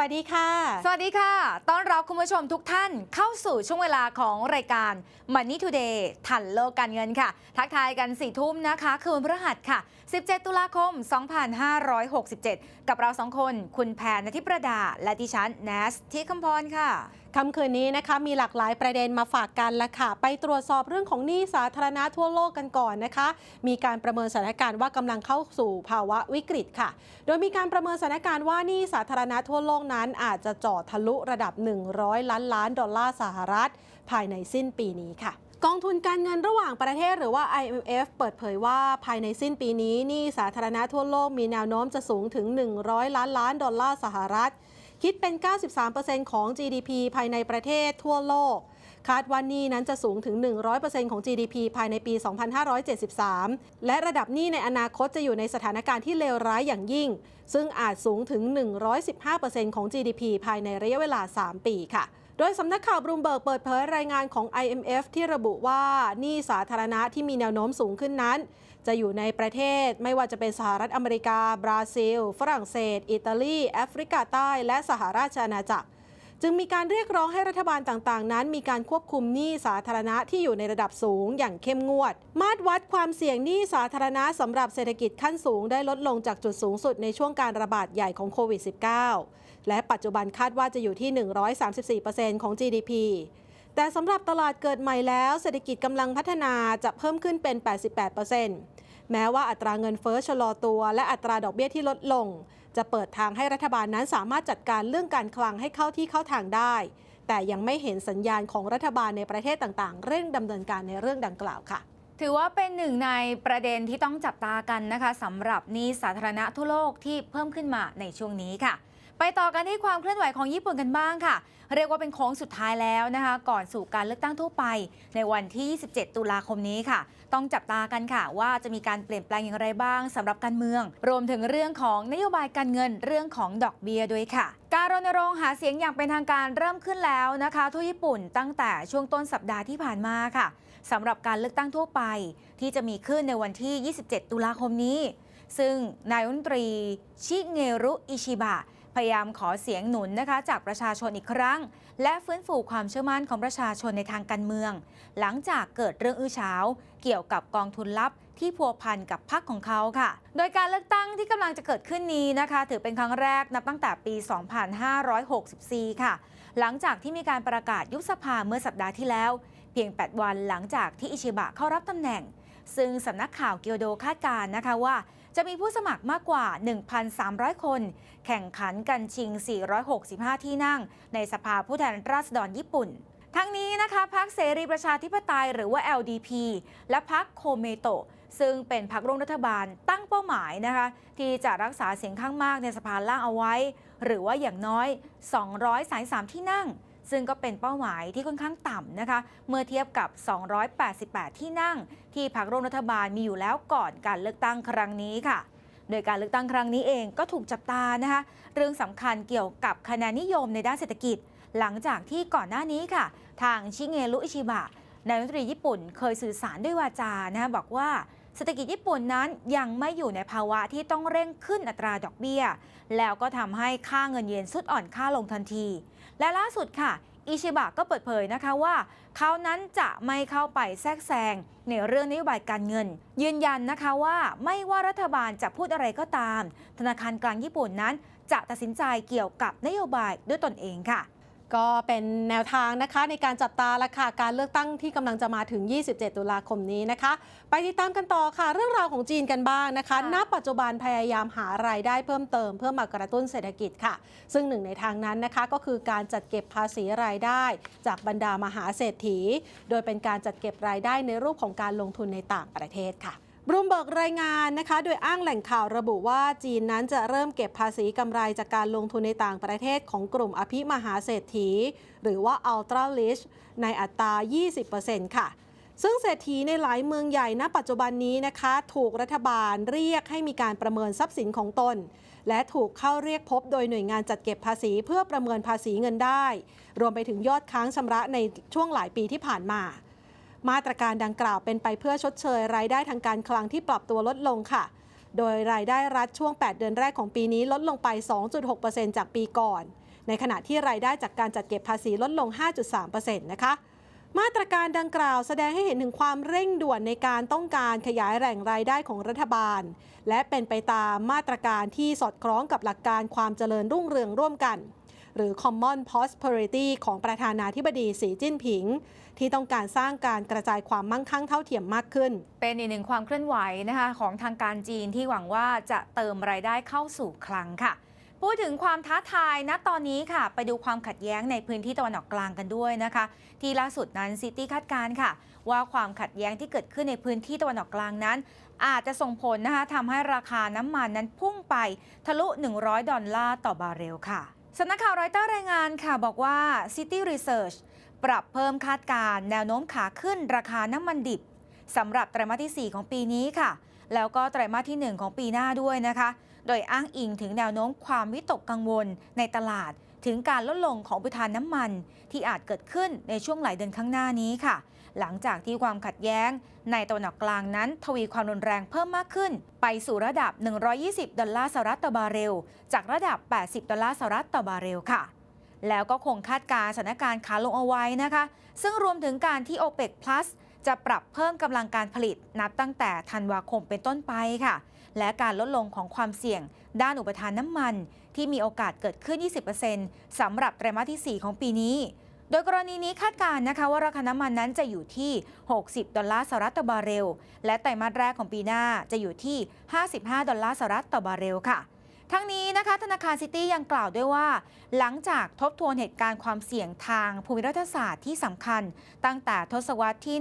วัสดีค่ะ สวัสดีค่ะ ต้อนรับคุณผู้ชมทุกท่านเข้าสู่ช่วงเวลาของรายการ Money Today ทันโลกการเงินค่ะ ทักทายกันสี่ทุ่มนะคะ คือวันพฤหัสค่ะ17 ตุลาคม 2567 กับเราสองคน คุณแพนนทิประดา และดิฉันแนสที่คำพรค่ะค่ำคืนนี้นะคะมีหลากหลายประเด็นมาฝากกันละค่ะ ไปตรวจสอบเรื่องของหนี้สาธารณะทั่วโลกกันก่อนนะคะ มีการประเมินสถานการณ์ว่ากำลังเข้าสู่ภาวะวิกฤตค่ะ โดยมีการประเมินสถานการณ์ว่าหนี้สาธารณะทั่วโลกนั้น อาจจะเจาะทะลุระดับ 100 ล้านล้านดอลลาร์สหรัฐ ภายในสิ้นปีนี้ค่ะ กองทุนการเงินระหว่างประเทศหรือว่า IMF เปิดเผยว่าภายในสิ้นปีนี้หนี้สาธารณะทั่วโลกมีแนวโน้มจะสูงถึง 100 ล้านล้านดอลลาร์สหรัฐ คิดเป็น 93%ของ GDP ภายในประเทศทั่วโลก คาดว่านี้นั้นจะสูงถึง 100%ของ GDP ภายในปี 2573 และระดับหนี้ในอนาคตจะอยู่ในสถานการณ์ที่เลวร้ายอย่างยิ่ง ซึ่งอาจสูงถึง 115%ของ GDP ภายในระยะเวลา 3 ปีค่ะ โดยสำนักข่าวบรูมเบิร์กเปิดเผยรายงานของ IMF ที่ระบุว่าหนี้สาธารณะที่มีแนวโน้มสูงขึ้นนั้น จะอยู่ในประเทศไม่ว่าจะเป็นสหรัฐอเมริกา บราซิล ฝรั่งเศส อิตาลี แอฟริกาใต้ และสหราชอาณาจักร จึงมีการเรียกร้องให้รัฐบาลต่างๆ นั้น มีการควบคุมหนี้สาธารณะที่อยู่ในระดับสูงอย่างเข้มงวด มาตรวัดความเสี่ยงหนี้สาธารณะสำหรับเศรษฐกิจขั้นสูงได้ลดลงจากจุดสูงสุดในช่วงการระบาดใหญ่ของโควิด -19 และปัจจุบันคาดว่าจะอยู่ที่ 134%ของ GDP แต่สำหรับตลาดเกิดใหม่แล้วเศรษฐกิจกำลังพัฒนาจะเพิ่มขึ้นเป็น 88%แม้ว่าอัตราเงินเฟ้อชะลอตัวและอัตราดอกเบี้ยที่ลดลง จะเปิดทางให้รัฐบาลนั้นสามารถจัดการเรื่องการคลังให้เข้าที่เข้าทางได้ แต่ยังไม่เห็นสัญญาณของรัฐบาลในประเทศต่างๆ เร่งดำเนินการในเรื่องดังกล่าวค่ะถือว่าเป็นหนึ่งในประเด็นที่ต้องจับตากันนะคะสำหรับนี้สาธารณะทั่วโลกที่เพิ่มขึ้นมาในช่วงนี้ค่ะ ไปต่อกันที่ความเคลื่อนไหวของญี่ปุ่นกันบ้างค่ะ เรียกว่าเป็นโค้งสุดท้ายแล้วนะคะ ก่อนสู่การเลือกตั้งทั่วไป ในวันที่ 27 ตุลาคมนี้ค่ะ ต้องจับตากันค่ะ ว่าจะมีการเปลี่ยนแปลงอย่างไรบ้างสำหรับการเมือง รวมถึงเรื่องของนโยบายการเงินเรื่องของดอกเบีย้ยด้วยค่ะ การรณรงค์หาเสียงอย่างเป็นทางการเริ่มขึ้นแล้วนะคะ ทั่วญี่ปุ่นตั้งแต่ช่วงต้นสัปดาห์ที่ผ่านมาค่ะสำหรับการเลือกตั้งทั่วไป ที่จะมีขึ้นในวันที่ 27 ตุลาคมนี้ ซึ่งนายรัฐมนตรีชิเงรุอิชิบะ พยายามขอเสียงหนุนนะคะจากประชาชนอีกครั้ง และฟื้นฟูความเชื่อมั่นของประชาชนในทางการเมือง หลังจากเกิดเรื่องอื้อฉาว เกี่ยวกับกองทุนลับที่พัวพันกับพรรคของเขาค่ะ โดยการเลือกตั้งที่กำลังจะเกิดขึ้นนี้นะคะ ถือเป็นครั้งแรกนับตั้งแต่ปี 2564 ค่ะ หลังจากที่มีการประกาศยุบสภาเมื่อสัปดาห์ที่แล้ว เพียง 8 วันหลังจากที่อิชิบะเข้ารับตำแหน่ง ซึ่งสำนักข่าวเกียวโดคาดการณ์นะคะว่า จะมีผู้สมัครมากกว่า 1,300 คน แข่งขันกันชิง 465 ที่นั่ง ในสภาผู้แทนราษฎรญี่ปุ่น ทั้งนี้นะคะพรรคเสรีประชาธิปไตยหรือว่า LDP และพรรคโคเมโตะซึ่งเป็นพรรคร่วมรัฐบาลตั้งเป้าหมายนะคะ ที่จะรักษาเสียงข้างมากในสภาล่างเอาไว้ หรือว่าอย่างน้อย 233 ที่นั่ง ซึ่งก็เป็นเป้าหมายที่ค่อนข้างต่ำนะคะ เมื่อเทียบกับ 288 ที่นั่ง ที่พรรคร่วมรัฐบาลมีอยู่แล้วก่อนการเลือกตั้งครั้งนี้ค่ะ โดยการเลือกตั้งครั้งนี้เองก็ถูกจับตานะคะ เรื่องสำคัญเกี่ยวกับคะแนนนิยมในด้านเศรษฐกิจ หลังจากที่ก่อนหน้านี้ค่ะ ทางชิเงรุอิชิบะนายกรัฐมนตรีญี่ปุ่นเคยสื่อสารด้วยวาจานะคะบอกว่าเศรษฐกิจญี่ปุ่นนั้นยังไม่อยู่ในภาวะที่ต้องเร่งขึ้นอัตราดอกเบี้ย แล้วก็ทำให้ค่าเงินเยนสุดอ่อนค่าลงทันที และล่าสุดค่ะอิชิบะก็เปิดเผยนะคะว่า เขานั้นจะไม่เข้าไปแทรกแซงในเรื่องนโยบายการเงิน ยืนยันนะคะว่าไม่ว่ารัฐบาลจะพูดอะไรก็ตาม ธนาคารกลางญี่ปุ่นนั้น จะตัดสินใจเกี่ยวกับนโยบายด้วยตนเองค่ะ ก็เป็นแนวทางนะคะในการจับตาละค่ะการเลือกตั้งที่กำลังจะมาถึง 27 ตุลาคมนี้นะคะ ไปติดตามกันต่อค่ะ เรื่องราวของจีนกันบ้างนะคะค่ะณปัจจุบันพยายามหารายได้เพิ่มเติมเพื่อมากระตุ้นเศรษฐกิจค่ะ ซึ่งหนึ่งในทางนั้นนะคะก็คือการจัดเก็บภาษีรายได้ จากบรรดามหาเศรษฐี โดยเป็นการจัดเก็บรายได้ในรูปของการลงทุนในต่างประเทศค่ะ บรูมเบิร์กรายงานนะคะ โดยอ้างแหล่งข่าวระบุว่าจีนนั้นจะเริ่มเก็บภาษีกำไรจากการลงทุนในต่างประเทศของกลุ่มอภิมหาเศรษฐี หรือว่า Ultra Rich ในอัตรา 20%ค่ะ ซึ่งเศรษฐีในหลายเมืองใหญ่ณปัจจุบันนี้นะคะ ถูกรัฐบาลเรียกให้มีการประเมินทรัพย์สินของตน และถูกเข้าเรียกพบโดยหน่วยงานจัดเก็บภาษีเพื่อประเมินภาษีเงินได้ รวมไปถึงยอดค้างชำระในช่วงหลายปีที่ผ่านมา มาตรการดังกล่าวเป็นไปเพื่อชดเชยรายได้ทางการคลังที่ปรับตัวลดลงค่ะ โดยรายได้รัฐช่วง 8 เดือนแรกของปีนี้ลดลงไป 2.6%จากปีก่อน ในขณะที่รายได้จากการจัดเก็บภาษีลดลง 5.3%นะคะมาตรการดังกล่าวแสดงให้เห็นถึงความเร่งด่วนในการต้องการขยายแหล่งรายได้ของรัฐบาล และเป็นไปตามมาตรการที่สอดคล้องกับหลักการความเจริญรุ่งเรืองร่วมกัน หรือ Common Prosperity ของประธานาธิบดีสีจิ้นผิง ที่ต้องการสร้างการกระจายความมั่งคั่งเท่าเทียมมากขึ้น เป็นอีกหนึ่งความเคลื่อนไหวนะคะของทางการจีนที่หวังว่าจะเติมรายได้เข้าสู่คลังค่ะพูดถึงความท้าทายณตอนนี้ค่ะ ไปดูความขัดแย้งในพื้นที่ตะวันออกกลางกันด้วยนะคะ ที่ล่าสุดนั้นซิตี้คาดการ์ค่ะ ว่าความขัดแย้งที่เกิดขึ้นในพื้นที่ตะวันออกกลางนั้น อาจจะส่งผลนะคะทำให้ราคาน้ำมันนั้นพุ่งไปทะลุ 100 ดอลลาร์ต่อบาร์เรลค่ะสำนักข่าวรอยเตอร์รายงานค่ะบอกว่า City Research ปรับเพิ่มคาดการ์แนวโน้มขาขึ้นราคาน้ำมันดิบสำหรับไตรมาสที่ 4 ของปีนี้ค่ะ แล้วก็ไตรมาสที่ 1 ของปีหน้าด้วยนะคะ โดยอ้างอิงถึงแนวโน้มความวิตกกังวลในตลาด ถึงการลดลงของอุปทานน้ำมัน ที่อาจเกิดขึ้นในช่วงหลายเดือนข้างหน้านี้ค่ะ หลังจากที่ความขัดแย้ง ในตะวันออกกลางนั้น ทวีความรุนแรงเพิ่มมากขึ้น ไปสู่ระดับ 120 ดอลลาร์สหรัฐต่อบาร์เรล จากระดับ 80 ดอลลาร์สหรัฐต่อบาร์เรลค่ะ แล้วก็คงคาดการณ์สถานการณ์ขาลงเอาไว้นะคะ ซึ่งรวมถึงการที่ OPEC Plus จะปรับเพิ่มกำลังการผลิตนับตั้งแต่ธันวาคมเป็นต้นไปค่ะ และการลดลงของความเสี่ยง ด้านอุปทานน้ำมัน ที่มีโอกาสเกิดขึ้น 20%สำหรับไตรมาสที่ 4 ของปีนี้ โดยกรณีนี้คาดการณ์นะคะว่าราคาน้ำมันนั้นจะอยู่ที่ 60 ดอลลาร์สหรัฐต่อบาร์เรล และไตรมาสแรกของปีหน้าจะอยู่ที่ 55 ดอลลาร์สหรัฐต่อบาร์เรลค่ะ ทั้งนี้นะคะธนาคารซิตี้ยังกล่าวด้วยว่า หลังจากทบทวนเหตุการณ์ความเสี่ยงทางภูมิรัฐศาสตร์ที่สำคัญ ตั้งแต่ทศวรรษที่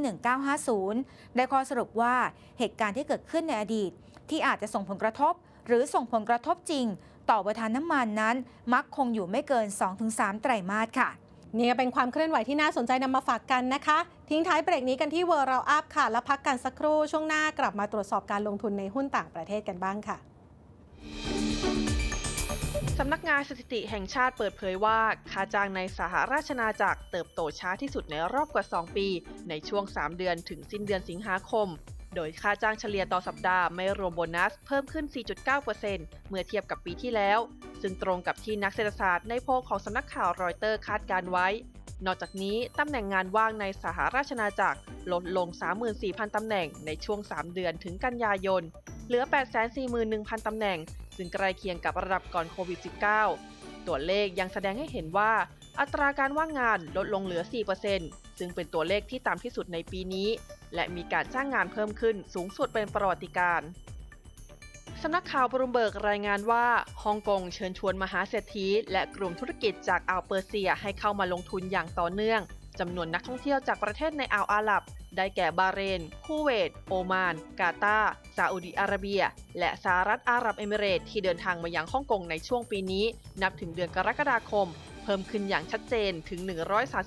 1950 ได้ข้อสรุปว่าเหตุการณ์ที่เกิดขึ้นในอดีต ที่อาจจะส่งผลกระทบ หรือส่งผลกระทบจริง ต่อประทานน้ำมันนั้น มักคงอยู่ไม่เกิน 2-3 ไตรมาสค่ะนี่ก็เป็นความเคลื่อนไหวที่น่าสนใจนำมาฝากกันนะคะ ทิ้งท้ายเบรกนี้กันที่เวอร์เราอัพค่ะ แล้วพักกันสักครู่ช่วงหน้ากลับมาตรวจสอบการลงทุนในหุ้นต่างประเทศกันบ้างค่ะ สำนักงานสถิติแห่งชาติเปิดเผยว่า ค่าจ้างในสหราชอาณาจักรเติบโตช้าที่สุดในรอบกว่า 2 ปี ในช่วง 3 เดือนถึงสิ้นเดือนสิงหาคม โดยค่าจ้างเฉลี่ยต่อสัปดาห์ไม่รวมโบนัสเพิ่มขึ้น 4.9%เมื่อเทียบกับปีที่แล้ว ซึ่งตรงกับที่นักเศรษฐศาสตร์ในโพลของสำนักข่าวรอยเตอร์คาดการไว้ นอกจากนี้ตำแหน่งงานว่างในสหราชอาณาจักรลดลง 34,000 ตำแหน่งในช่วง 3 เดือนถึงกันยายนเหลือ 841,000 ตำแหน่ง ซึ่งใกล้เคียงกับระดับก่อนโควิด -19 ตัวเลขยังแสดงให้เห็นว่า อัตราการว่างงานลดลงเหลือ 4%ซึ่งเป็นตัวเลขที่ต่ำที่สุดในปีนี้ และมีการจ้างงานเพิ่มขึ้นสูงสุดเป็นประวัติการณ์สำนักข่าวบรูมเบิร์กรายงานว่าฮ่องกงเชิญชวนมหาเศรษฐีและกลุ่มธุรกิจจากอ่าวเปอร์เซียให้เข้ามาลงทุนอย่างต่อเนื่องจำนวนนักท่องเที่ยวจากประเทศในอ่าวอาหรับ ได้แก่บาเรน คูเวต โอมาน กาตาร์ซาอุดิอาระเบีย และสหรัฐอาหรับเอมิเรตส์ที่เดินทางมายังฮ่องกงในช่วงปีนี้ นับถึงเดือนกรกฎาคม เพิ่มขึ้นอย่างชัดเจนถึง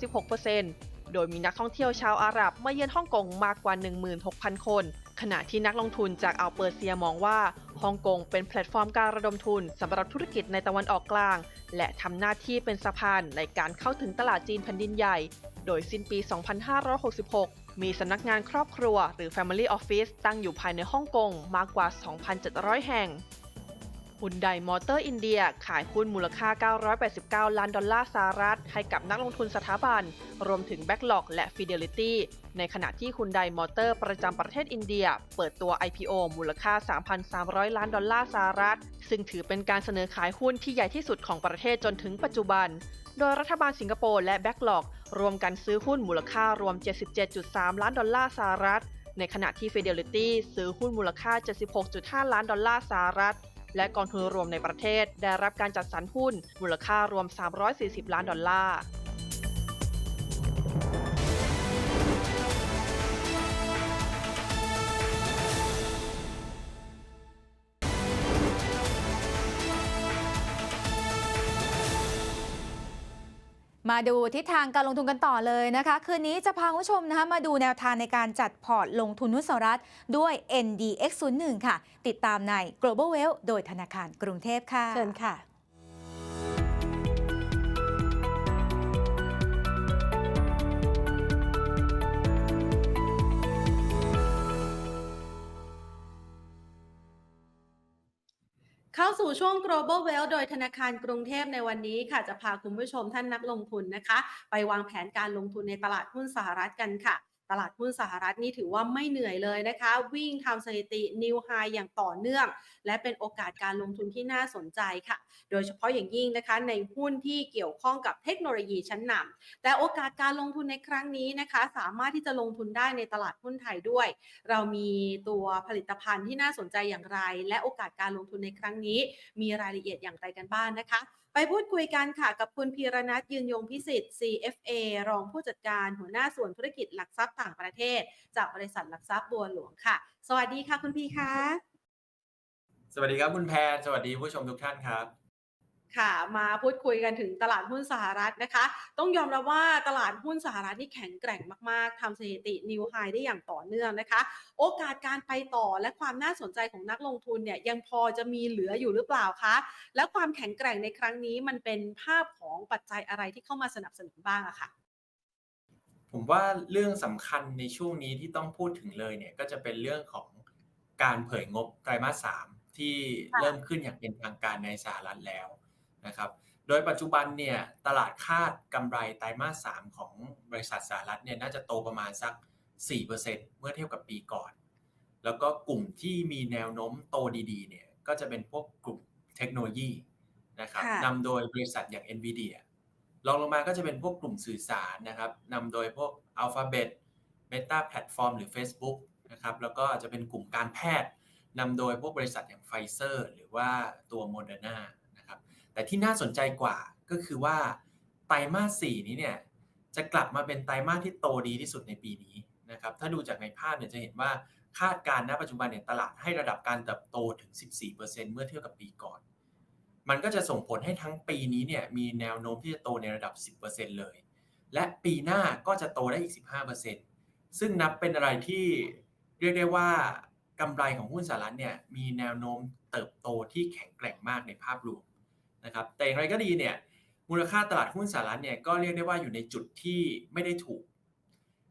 136%โดยมีนักท่องเที่ยวชาวอาหรับมาเยือนฮ่องกงมากกว่า 16,000 คน ขณะที่นักลงทุนจากอ่าวเปอร์เซียมองว่าฮ่องกงเป็นแพลตฟอร์มการระดมทุนสำหรับธุรกิจในตะวันออกกลาง และทำหน้าที่เป็นสะพานในการเข้าถึงตลาดจีนแผ่นดินใหญ่ โดยสิ้นปี 2566 มีสำนักงานครอบครัวหรือ Family Office ตั้งอยู่ภายในฮ่องกงมากกว่า 2,700 แห่ง ฮุนไดมอเตอร์อินเดีย ขายหุ้นมูลค่า 989 ล้านดอลลาร์สหรัฐ ให้กับนักลงทุนสถาบัน รวมถึง Backlog และ Fidelity ในขณะที่ฮุนไดมอเตอร์ประจำประเทศอินเดีย เปิดตัว IPO มูลค่า 3,300 ล้านดอลลาร์สหรัฐ ซึ่งถือเป็นการเสนอขายหุ้นที่ใหญ่ที่สุดของประเทศจนถึงปัจจุบัน โดยรัฐบาลสิงคโปร์และ Backlog รวมกันซื้อหุ้นมูลค่ารวม 77.3 ล้านดอลลาร์สหรัฐ ในขณะที่ Fidelity ซื้อหุ้นมูลค่า 76.5 ล้านดอลลาร์สหรัฐ และกองทุนรวมในประเทศได้รับการจัดสรรหุ้นมูลค่ารวม 340 ล้านดอลลาร์ มาดูทิศทางการลงทุนกันต่อเลยนะคะ คืนนี้จะพาคุณผู้ชมนะคะมาดูแนวทางในการจัดพอร์ตลงทุนนุสรัฐด้วย NDX01 ค่ะ ติดตามใน Global Wealth โดยธนาคารกรุงเทพค่ะ เชิญค่ะ เข้าสู่ช่วง global wealth โดยธนาคารกรุงเทพในวันนี้ค่ะ จะพาคุณผู้ชมท่านนักลงทุนนะคะ ไปวางแผนการลงทุนในตลาดหุ้นสหรัฐกันค่ะ ตลาดหุ้นสหรัฐนี่ถือว่าไม่เหนื่อยเลยนะคะ วิ่งทำสถิติ new high อย่างต่อเนื่อง และเป็นโอกาสการลงทุนที่น่าสนใจค่ะ โดยเฉพาะอย่างยิ่งนะคะในหุ้นที่เกี่ยวข้องกับเทคโนโลยีชั้นนำแต่โอกาสการลงทุนในครั้งนี้นะคะ สามารถที่จะลงทุนได้ในตลาดหุ้นไทยด้วย เรามีตัวผลิตภัณฑ์ที่น่าสนใจอย่างไร และโอกาสการลงทุนในครั้งนี้ มีรายละเอียดอย่างไรกันบ้างนะคะ ไปพูดคุยกันค่ะกับคุณพีรนัทยืนยงพิสิทธิ์ CFA รองผู้จัดการหัวหน้าส่วนธุรกิจหลักทรัพย์ต่างประเทศ จากบริษัทหลักทรัพย์บัวหลวงค่ะ สวัสดีค่ะคุณพีคะ สวัสดีครับคุณแพรสวัสดีผู้ชมทุกท่านครับ ค่ะมาพูดคุยกันถึงตลาดหุ้นสหรัฐนะคะ ต้องยอมรับว่าตลาดหุ้นสหรัฐนี่แข็งแกร่งมากๆทำสถิตินิวไฮได้อย่างต่อเนื่องนะคะ โอกาสการไปต่อและความน่าสนใจของนักลงทุนเนี่ยยังพอจะมีเหลืออยู่หรือเปล่าคะ แล้วความแข็งแกร่งในครั้งนี้มันเป็นภาพของปัจจัยอะไรที่เข้ามาสนับสนุนบ้างอะค่ะผมว่าเรื่องสำคัญในช่วงนี้ที่ต้องพูดถึงเลยเนี่ยก็จะเป็นเรื่องของการเผยงบไตรมาสสามที่เริ่มขึ้นอย่างเป็นทางการในสหรัฐแล้ว นะครับโดยปัจจุบันเนี่ยตลาดคาดกำไรไตรมาสสามของบริษัทสหรัฐเนี่ยน่าจะโตประมาณสัก 4%เมื่อเทียบกับปีก่อน แล้วก็กลุ่มที่มีแนวโน้มโตดีๆเนี่ยก็จะเป็นพวกกลุ่มเทคโนโลยีนะครับค่ะนำโดยบริษัทอย่าง NVIDIA รองลงมาก็จะเป็นพวกกลุ่มสื่อสารนะครับนำโดยพวก Alphabet Meta Platform หรือ Facebook นะครับแล้วก็จะเป็นกลุ่มการแพทย์นำโดยพวกบริษัทอย่าง Pfizer หรือว่าตัว Moderna นะครับ แต่ที่น่าสนใจกว่าก็คือว่าไตรมาส4นี้เนี่ยจะกลับมาเป็นไตรมาสที่โตดีที่สุดในปีนี้นะครับถ้าดูจากในภาพเนี่ยจะเห็นว่าคาดการณ์ณปัจจุบันเนี่ยตลาดให้ระดับการเติบโตถึง 14%เมื่อเทียบกับปีก่อน มันก็จะส่งผลให้ทั้งปีนี้เนี่ยมีแนวโน้มที่จะโตในระดับ 10%เลย และปีหน้าก็จะโตได้อีก 15%ซึ่งนับเป็นอะไรที่เรียกได้ว่ากำไรของหุ้นสหรัฐเนี่ยมีแนวโน้มเติบโตที่แข็งแกร่งมากในภาพรวม นะครับแต่อย่างไรก็ดีเนี่ยมูลค่าตลาดหุ้นสหรัฐเนี่ยก็เรียกได้ว่าอยู่ในจุดที่ไม่ได้ถูก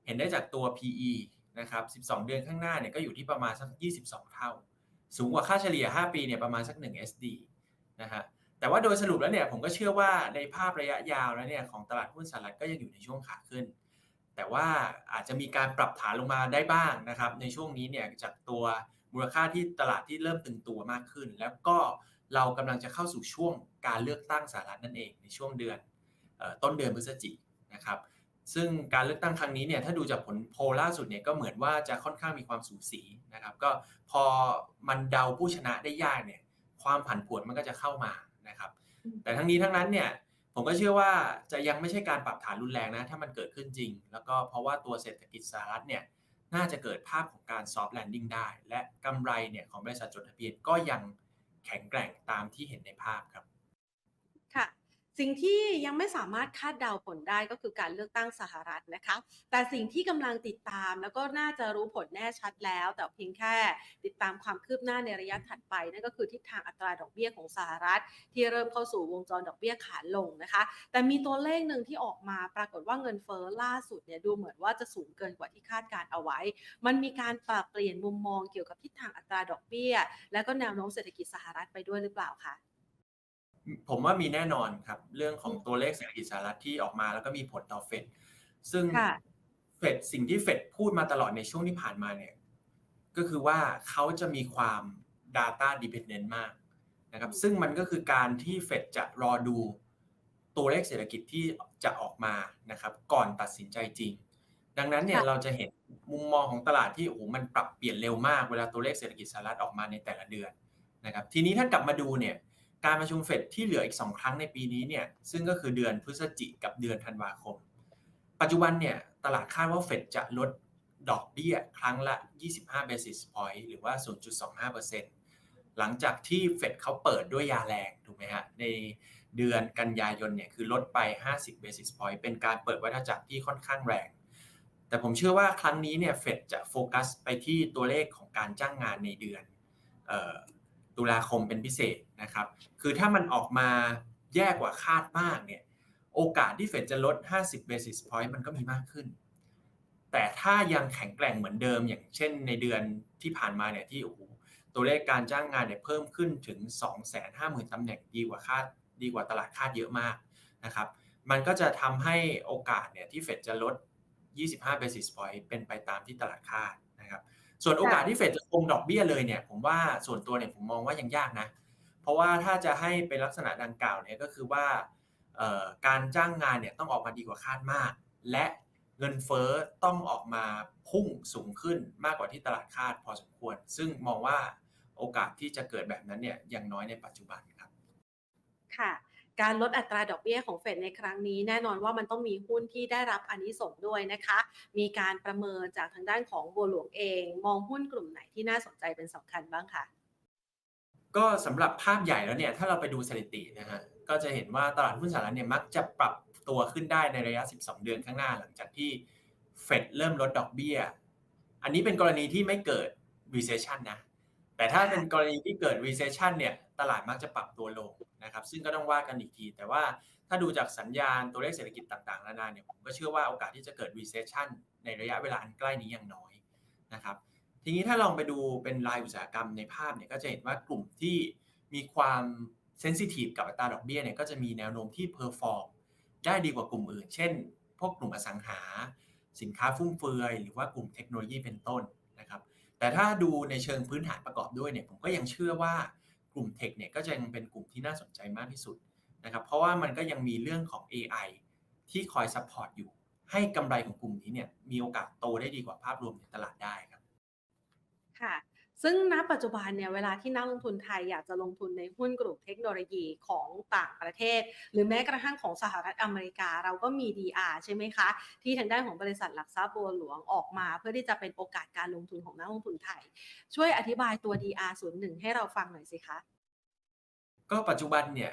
เห็นได้จากตัว PE นะครับ 12 เดือนข้างหน้าเนี่ยก็อยู่ที่ประมาณสัก 22 เท่า สูงกว่าค่าเฉลี่ย 5 ปีเนี่ยประมาณสัก 1 SD นะฮะแต่ว่าโดยสรุปแล้วเนี่ยผมก็เชื่อว่าในภาพระยะยาวแล้วเนี่ยของตลาดหุ้นสหรัฐก็ยังอยู่ในช่วงขาขึ้น แต่ว่าอาจจะมีการปรับฐานลงมาได้บ้างนะครับในช่วงนี้เนี่ยจากตัวมูลค่าที่ตลาดที่เริ่มตึงตัวมากขึ้น แล้วก็เรากำลังจะเข้าสู่ช่วงการเลือกตั้งสหรัฐนั่นเองในช่วงเดือนต้นเดือนพฤศจิกนะครับซึ่งการเลือกตั้งครั้งนี้เนี่ยถ้าดูจากผลโพลล่าสุดเนี่ยก็เหมือนว่าจะค่อนข้างมีความสูสีนะครับก็พอมันเดาผู้ชนะได้ยากเนี่ยความผันผวนมันก็จะเข้ามานะครับแต่ทั้งนี้ทั้งนั้นเนี่ยผมก็เชื่อว่าจะยังไม่ใช่การปรับฐานรุนแรงนะถ้ามันเกิดขึ้นจริง แล้วก็เพราะว่าตัวเศรษฐกิจสหรัฐเนี่ยน่าจะเกิดภาพของการซอฟต์แลนดิ้งได้ และกำไรเนี่ยของบริษัทจดทะเบียนก็ยังแข็งแกร่งตามที่เห็นในภาพครับ สิ่งที่ยังไม่สามารถคาดเดาผลได้ก็คือการเลือกตั้งสหรัฐนะคะ แต่สิ่งที่กำลังติดตามแล้วก็น่าจะรู้ผลแน่ชัดแล้ว แต่เพียงแค่ติดตามความคืบหน้าในระยะถัดไปนั่นก็คือทิศทางอัตราดอกเบี้ยของสหรัฐ ที่เริ่มเข้าสู่วงจรดอกเบี้ยขาลงนะคะ แต่มีตัวเลขหนึ่งที่ออกมาปรากฏว่าเงินเฟ้อล่าสุดเนี่ยดูเหมือนว่าจะสูงเกินกว่าที่คาดการเอาไว้ มันมีการปรับเปลี่ยนมุมมองเกี่ยวกับทิศทางอัตราดอกเบี้ย และก็แนวโน้มเศรษฐกิจสหรัฐไปด้วยหรือเปล่าคะ ผมว่ามีแน่นอนครับ เรื่องของตัวเลขเศรษฐกิจสหรัฐที่ออกมาแล้วก็มีผลต่อเฟดซึ่งค่ะเฟดสิ่งที่เฟดพูดมาตลอดในช่วงที่ผ่านมาเนี่ย ก็คือว่าเขาจะมีความ Data Dependent มากนะครับ ซึ่งมันก็คือการที่เฟดจะรอดูตัวเลขเศรษฐกิจที่จะออกมานะครับ ก่อนตัดสินใจจริง ดังนั้นเนี่ยค่ะเราจะเห็นมุมมองของตลาดที่โอ้โหมันปรับเปลี่ยนเร็วมากเวลาตัวเลขเศรษฐกิจสหรัฐออกมาในแต่ละเดือนนะครับ ทีนี้ถ้ากลับมาดูเนี่ย การประชุมเฟดที่เหลืออีก 2 ครั้งในปีนี้เนี่ยซึ่งก็คือเดือนพฤศจิกกับเดือนธันวาคม ปัจจุบันเนี่ยตลาดคาดว่าเฟดจะลดดอกเบี้ยครั้งละ 25 basis point หรือว่า 0.25%หลังจากที่เฟดเขาเปิดด้วยยาแรงถูกไหมฮะในเดือนกันยายนเนี่ยคือลดไป 50 basis point เป็นการเปิดวัฏจักรที่ค่อนข้างแรง แต่ผมเชื่อว่าครั้งนี้เนี่ยเฟดจะโฟกัสไปที่ตัวเลขของการจ้างงานในเดือนออ ตุลาคมเป็นพิเศษนะครับ คือถ้ามันออกมาแย่กว่าคาดมากเนี่ย โอกาสที่เฟดจะลด 50 basis point มันก็มีมากขึ้น แต่ถ้ายังแข็งแกร่งเหมือนเดิม อย่างเช่นในเดือนที่ผ่านมาเนี่ยที่โอ้โหตัวเลขการจ้างงานเนี่ยเพิ่มขึ้นถึง 250,000ตำแหน่งดีกว่าคาดดีกว่าตลาดคาดเยอะมากนะครับ มันก็จะทำให้โอกาสเนี่ยที่เฟดจะลด 25 basis point เป็นไปตามที่ตลาดคาด ส่วนโอกาสที่เฟดจะคงดอกเบี้ยเลยเนี่ยผมว่าส่วนตัวเนี่ยผมมองว่ายังยากนะ เพราะว่าถ้าจะให้เป็นลักษณะดังกล่าวเนี่ยก็คือว่าเอ่อการจ้างงานเนี่ยต้องออกมาดีกว่าคาดมาก และเงินเฟ้อต้องออกมาพุ่งสูงขึ้นมากกว่าที่ตลาดคาดพอสมควร ซึ่งมองว่าโอกาสที่จะเกิดแบบนั้นเนี่ยยังน้อยในปัจจุบันครับ ค่ะ การลดอัตราดอกเบี้ยของเฟดในครั้งนี้แน่นอนว่ามันต้องมีหุ้นที่ได้รับอันนี้ส่งด้วยนะคะ มีการประเมินจากทางด้านของบัวหลวงเอง มองหุ้นกลุ่มไหนที่น่าสนใจเป็นสำคัญบ้างคะก็สำหรับภาพใหญ่แล้วเนี่ยถ้าเราไปดูสถิตินะฮะก็จะเห็นว่าตลาดหุ้นสหรัฐเนี่ยมักจะปรับตัวขึ้นได้ในระยะ 12 เดือนข้างหน้าหลังจากที่เฟดเริ่มลดดอกเบี้ย อันนี้เป็นกรณีที่ไม่เกิด recession นะ แต่ถ้าเป็นกรณีที่เกิด recession เนี่ยตลาดมักจะปรับตัวลงนะครับ ซึ่งก็ต้องว่ากันอีกที แต่ว่าถ้าดูจากสัญญาณตัวเลขเศรษฐกิจต่างๆนานาเนี่ยผมก็เชื่อว่าโอกาสที่จะเกิด recession ในระยะเวลาอันใกล้นี้ยังน้อยนะครับ ทีนี้ถ้าลองไปดูเป็นรายอุตสาหกรรมในภาพเนี่ยก็จะเห็นว่ากลุ่มที่มีความเซนซิทีฟกับอัตราดอกเบี้ยเนี่ยก็จะมีแนวโน้มที่เพอร์ฟอร์มได้ดีกว่ากลุ่มอื่น เช่น พวกกลุ่มอสังหา สินค้าฟุ่มเฟือย หรือว่ากลุ่มเทคโนโลยีเป็นต้นนะครับ แต่ถ้าดูในเชิงพื้นฐานประกอบด้วยเนี่ยผมก็ยังเชื่อว่ากลุ่มเทคเนี่ยก็จะยังเป็นกลุ่มที่น่าสนใจมากที่สุดนะครับเพราะว่ามันก็ยังมีเรื่องของ AI ที่คอยซัพพอร์ตอยู่ให้กำไรของกลุ่มนี้เนี่ยมีโอกาสโตได้ดีกว่าภาพรวมในตลาดได้ครับ ค่ะ ซึ่งณปัจจุบันเนี่ยเวลาที่นักลงทุนไทยอยากจะลงทุนในหุ้นกลุ่มเทคโนโลยีของต่างประเทศ หรือแม้กระทั่งของสหรัฐอเมริกาเราก็มี DR ใช่ไหมคะ ที่ทางด้านของบริษัทหลักทรัพย์บัวหลวงออกมา เพื่อที่จะเป็นโอกาสการลงทุนของนักลงทุนไทย ช่วยอธิบายตัว DR 01ให้เราฟังหน่อยสิคะ ก็ปัจจุบันเนี่ย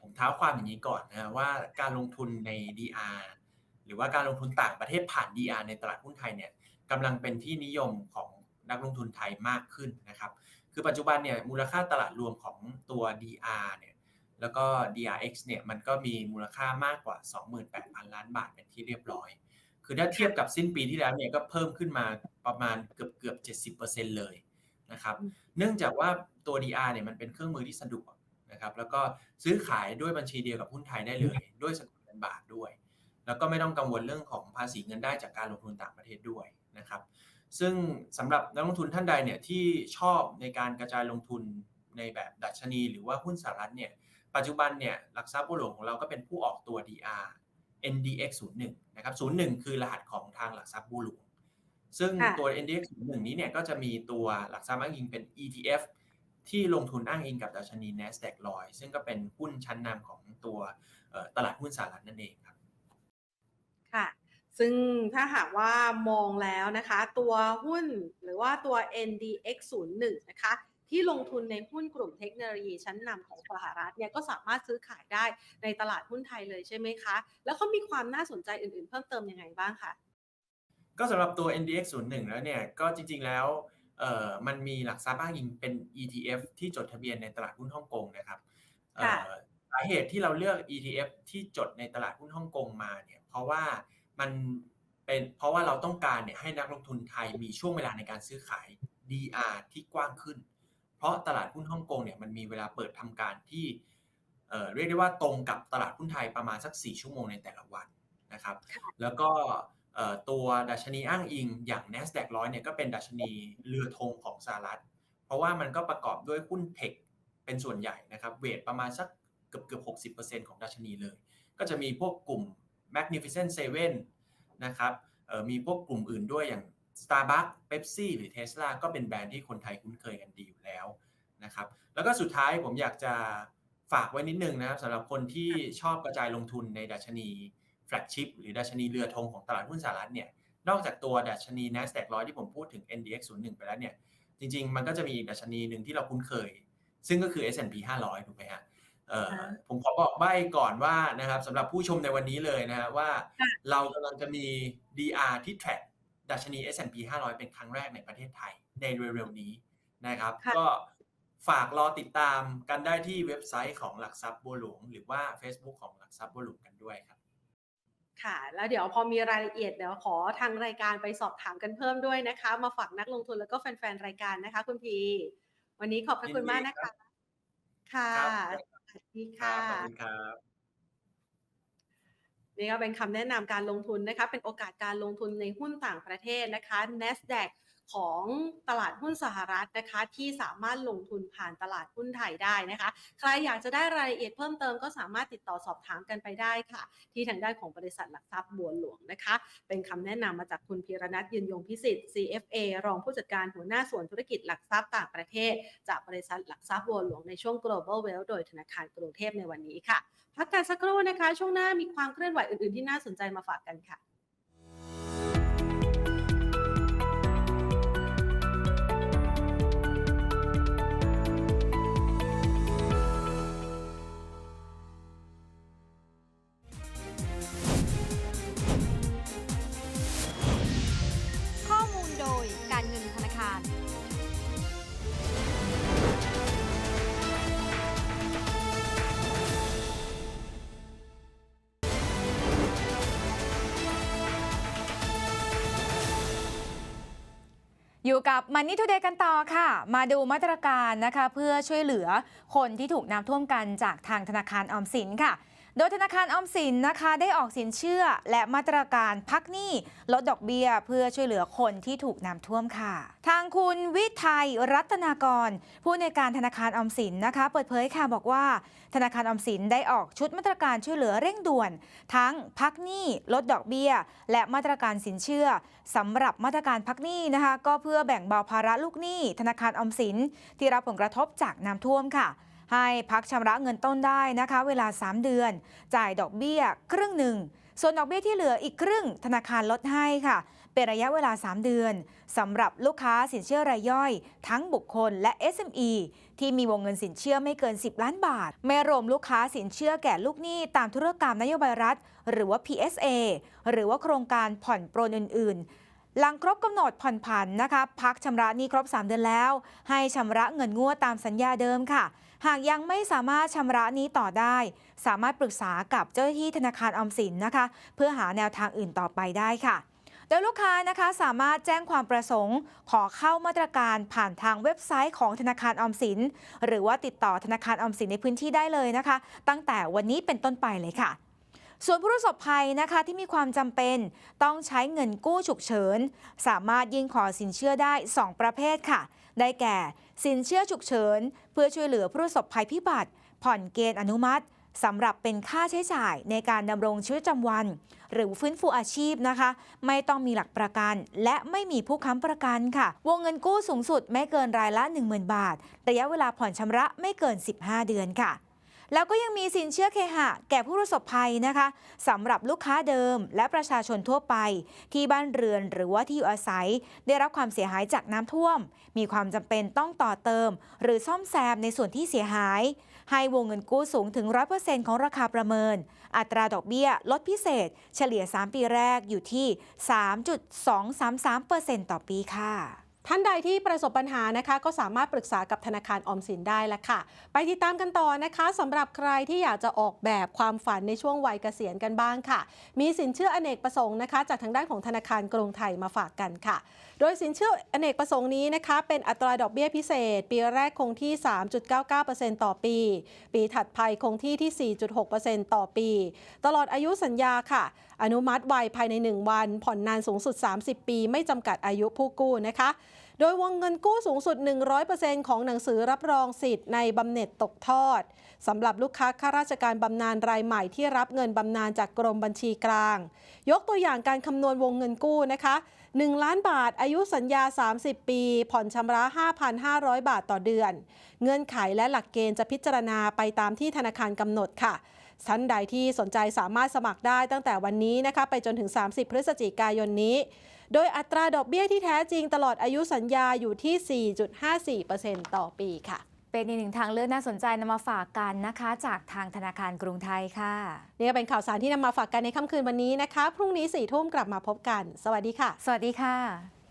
ผมเท้าความอย่างนี้ก่อนนะฮะว่าการลงทุนใน DR หรือว่าการลงทุนต่างประเทศผ่าน DR ในตลาดหุ้นไทยเนี่ยกำลังเป็นที่นิยมของ นักลงทุนไทยมากขึ้นนะครับ คือปัจจุบันเนี่ยมูลค่าตลาดรวมของตัว DR เนี่ยแล้วก็ DRX เนี่ยมันก็มีมูลค่ามากกว่า 28,000 ล้านบาทเป็นที่เรียบร้อย คือถ้าเทียบกับสิ้นปีที่แล้วเนี่ยก็เพิ่มขึ้นมาประมาณเกือบเกือบ70%เลยนะครับ เนื่องจากว่าตัว DR เนี่ยมันเป็นเครื่องมือที่สะดวกนะครับแล้วก็ซื้อขายด้วยบัญชีเดียวกับหุ้นไทยได้เลย ด้วยสกุลเงินบาทด้วย แล้วก็ไม่ต้องกังวลเรื่องของภาษีเงินได้จากการลงทุนต่างประเทศด้วยนะครับ ซึ่งสำหรับนักลงทุนท่านใดเนี่ยที่ชอบในการกระจายลงทุนในแบบดัชนี หรือว่าหุ้นสหรัฐเนี่ยปัจจุบันเนี่ยหลักทรัพย์บัวหลวงของเราก็เป็นผู้ออกตัว DR NDX 01นะครับ01 คือรหัสของทางหลักทรัพย์บัวหลวง ซึ่งค่ะตัว NDX 01นี้เนี่ยก็จะมีตัวหลักทรัพย์อ้างอิงเป็น ETF ที่ลงทุนอ้างอิงกับดัชนี NASDAQ 100ซึ่งก็เป็นหุ้นชั้นนำของตัวเอ่อตลาดหุ้นสหรัฐนั่นเองครับ ค่ะ ซึ่งถ้าหากว่ามองแล้วนะคะ ตัวหุ้นหรือว่าตัว NDX 01นะคะที่ลงทุนในหุ้นกลุ่มเทคโนโลยีชั้นนำของสหรัฐเนี่ยก็สามารถซื้อขายได้ในตลาดหุ้นไทยเลยใช่ไหมคะ แล้วเขามีความน่าสนใจอื่นๆ เพิ่มเติมยังไงบ้างคะก็สำหรับตัว NDX 01แล้วเนี่ยก็จริงๆแล้วเอ่อมันมีหลักทรัพย์อ้างอิงเป็น ETF ที่จดทะเบียนในตลาดหุ้นฮ่องกงนะครับเอ่อค่ะสาเหตุที่เราเลือก ETF ที่จดในตลาดหุ้นฮ่องกงมาเนี่ยเพราะว่า มันเป็นเพราะว่าเราต้องการเนี่ยให้นักลงทุนไทยมีช่วงเวลาในการซื้อขาย DR ที่กว้างขึ้น เพราะตลาดหุ้นฮ่องกงเนี่ยมันมีเวลาเปิดทำการที่เอ่อเรียกได้ว่าตรงกับตลาดหุ้นไทยประมาณสัก 4 ชั่วโมงในแต่ละวันนะครับ แล้วก็เอ่อตัวดัชนีอ้างอิงอย่าง NASDAQ 100เนี่ยก็เป็นดัชนีเรือธงของสหรัฐ เพราะว่ามันก็ประกอบด้วยหุ้นเทคเป็นส่วนใหญ่นะครับ เวทประมาณสักเกือบเกือบ60%ของดัชนีเลย ก็จะมีพวกกลุ่ม Magnificent Seven นะครับมีพวกกลุ่มอื่นด้วยอย่าง Starbucks Pepsi หรือ Tesla ก็เป็นแบรนด์ที่คนไทยคุ้นเคยกันดีอยู่แล้วนะครับแล้วก็สุดท้ายผมอยากจะฝากไว้นิดนึงนะครับสำหรับคนที่ชอบกระจายลงทุนในดัชนีแฟลกชิพหรือดัชนีเรือธงของตลาดหุ้นสหรัฐเนี่ยนอกจากตัวดัชนี NASDAQ 100 ที่ผมพูดถึง NDX 01 ไปแล้วเนี่ยจริงๆ มันก็จะมีอีกดัชนีหนึ่งที่เราคุ้นเคย ซึ่งก็คือ S&P 500 ถูกไหมฮะเอ่อค่ะ ผมขอบอกใบ้ก่อนว่านะครับสำหรับผู้ชมในวันนี้เลยนะฮะว่าค่ะเรากำลังจะมี DR ที่ track ดัชนี S&P 500 เป็นครั้งแรกในประเทศไทยในเร็วๆนี้นะครับค่ะก็ฝากรอติดตามกันได้ที่เว็บไซต์ของหลักทรัพย์บัวหลวง หรือว่า Facebook ของหลักทรัพย์บัวหลวงกันด้วยครับค่ะ แล้วเดี๋ยวพอมีรายละเอียดเดี๋ยวขอทางรายการไปสอบถามกันเพิ่มด้วยนะคะ มาฝากนักลงทุนแล้วก็แฟนๆรายการนะคะ คุณพีวันนี้ขอบพระคุณมากนะคะ ค่ะครับ สวัสดีครัค่ะบขอบคุณครับนี่ก็เป็นคำแนะนำการลงทุนนะคะ เป็นโอกาสการลงทุนในหุ้นต่างประเทศนะคะ NASDAQ ของตลาดหุ้นสหรัฐนะคะ ที่สามารถลงทุนผ่านตลาดหุ้นไทยได้นะคะ ใครอยากจะได้รายละเอียดเพิ่มเติมก็สามารถติดต่อสอบถามกันไปได้ค่ะ ที่ทางด้านของบริษัทหลักทรัพย์บัวหลวงนะคะ เป็นคำแนะนำมาจากคุณพีรนัทยืนยงพิสิทธิ์ CFA รองผู้จัดการหัวหน้าส่วนธุรกิจหลักทรัพย์ต่างประเทศ จากบริษัทหลักทรัพย์บัวหลวงในช่วง global wealth โดยธนาคารกรุงเทพในวันนี้ค่ะพักกันสักครู่นะคะ ช่วงหน้ามีความเคลื่อนไหวอื่นๆที่น่าสนใจมาฝากกันค่ะ อยู่กับมันนี่ทุเดย์กันต่อค่ะ มาดูมาตรการนะคะ เพื่อช่วยเหลือคนที่ถูกน้ำท่วมกันจากทางธนาคารออมสินค่ะ โดยธนาคารออมสินนะคะได้ออกสินเชื่อและมาตรการพักหนี้ลดดอกเบี้ยเพื่อช่วยเหลือคนที่ถูกน้ำท่วมค่ะ ทางคุณวิทัยรัตนากร ผู้ในการธนาคารออมสินนะคะ เปิดเผยค่ะบอกว่า ธนาคารออมสินได้ออกชุดมาตรการช่วยเหลือเร่งด่วน ทั้งพักหนี้ลดดอกเบี้ย และมาตรการสินเชื่อสำหรับมาตรการพักหนี้นะคะ ก็เพื่อแบ่งเบาภาระลูกหนี้ ธนาคารออมสินที่รับผลกระทบจากน้ำท่วมค่ะ ให้พักชำระเงินต้นได้นะคะ เวลา 3 เดือน จ่ายดอกเบี้ยครึ่งหนึ่ง ส่วนดอกเบี้ยที่เหลืออีกครึ่งธนาคารลดให้ค่ะ เป็นระยะเวลา 3 เดือนสำหรับลูกค้าสินเชื่อรายย่อย ทั้งบุคคลและ SME ที่มีวงเงินสินเชื่อไม่เกิน 10 ล้านบาท ไม่รวมลูกค้าสินเชื่อแก่ลูกหนี้ตามธุรกรรมนโยบายรัฐ หรือว่า PSA หรือว่าโครงการผ่อนปรนอื่นๆหลังครบกำหนดผ่อนผันนะคะ พักชำระหนี้ครบ 3 เดือนแล้ว ให้ชำระเงินงวดตามสัญญาเดิมค่ะ หากยังไม่สามารถชำระนี้ต่อได้ สามารถปรึกษากับเจ้าหน้าที่ธนาคารออมสินนะคะ เพื่อหาแนวทางอื่นต่อไปได้ค่ะโดยลูกค้านะคะสามารถแจ้งความประสงค์ ขอเข้ามาตรการผ่านทางเว็บไซต์ของธนาคารออมสิน หรือว่าติดต่อธนาคารออมสินในพื้นที่ได้เลยนะคะ ตั้งแต่วันนี้เป็นต้นไปเลยค่ะ ส่วนผู้ประสบภัยนะคะที่มีความจำเป็นต้องใช้เงินกู้ฉุกเฉิน สามารถยื่นขอสินเชื่อได้ 2 ประเภทค่ะ ได้แก่ สินเชื่อฉุกเฉิน เพื่อช่วยเหลือผู้ประสบภัยพิบัติ ผ่อนเกณฑ์อนุมัติสำหรับเป็นค่าใช้จ่ายในการดำรงชีวิตประจำวัน หรือฟื้นฟูอาชีพนะคะ ไม่ต้องมีหลักประกัน และไม่มีผู้ค้ำประกันค่ะ วงเงินกู้สูงสุดไม่เกินรายละ 10,000 บาท ระยะเวลาผ่อนชำระไม่เกิน 15 เดือนค่ะ แล้วก็ยังมีสินเชื่อเคหะ แก่ผู้ประสบภัยนะคะสำหรับลูกค้าเดิม และประชาชนทั่วไป ที่บ้านเรือนหรือว่าที่อยู่อาศัย ได้รับความเสียหายจากน้ำท่วม มีความจำเป็นต้องต่อเติม หรือซ่อมแซมในส่วนที่เสียหาย ให้วงเงินกู้สูงถึง 100%ของราคาประเมิน อัตราดอกเบี้ยลดพิเศษ เฉลี่ย 3 ปีแรกอยู่ที่ 3.233%ต่อปีค่ะ ท่านใดที่ประสบปัญหานะคะ ก็สามารถปรึกษากับธนาคารออมสินได้แล้วค่ะ ไปติดตามกันต่อนะคะสำหรับใครที่อยากจะออกแบบความฝันในช่วงวัยเกษียณกันบ้างค่ะ มีสินเชื่ออเนกประสงค์นะคะ จากทางด้านของธนาคารกรุงไทยมาฝากกันค่ะ โดยสินเชื่ออเนกประสงค์นี้นะคะ เป็นอัตราดอกเบี้ยพิเศษ ปีแรกคงที่ 3.99%ต่อปี ปีถัดไปคงที่ที่ 4.6%ต่อปี ตลอดอายุสัญญาค่ะ อนุมัติไวภายใน 1 วัน ผ่อนนานสูงสุด 30 ปี ไม่จำกัดอายุผู้กู้นะคะ โดยวงเงินกู้สูงสุด 100%ของหนังสือรับรองสิทธิ์ในบำเหน็จตกทอดสำหรับลูกค้าข้าราชการบำนาญรายใหม่ที่รับเงินบำนาญจากกรมบัญชีกลาง ยกตัวอย่างการคำนวณวงเงินกู้นะคะ1 ล้านบาท อายุสัญญา 30 ปี ผ่อนชำระ 5,500 บาทต่อเดือน เงื่อนไขและหลักเกณฑ์จะพิจารณาไปตามที่ธนาคารกำหนดค่ะ ท่านใดที่สนใจสามารถสมัครได้ตั้งแต่วันนี้นะคะไปจนถึง 30 พฤศจิกายนนี้ โดยอัตราดอกเบี้ยที่แท้จริงตลอดอายุสัญญาอยู่ที่ 4.54%ต่อปีค่ะเป็นอีกหนึ่งทางเลือกน่าสนใจนำมาฝากกันนะคะ จากทางธนาคารกรุงไทยค่ะ นี่ก็เป็นข่าวสารที่นำมาฝากกันในค่ำคืนวันนี้นะคะ พรุ่งนี้4ทุ่มกลับมาพบกัน สวัสดีค่ะ สวัสดีค่ะ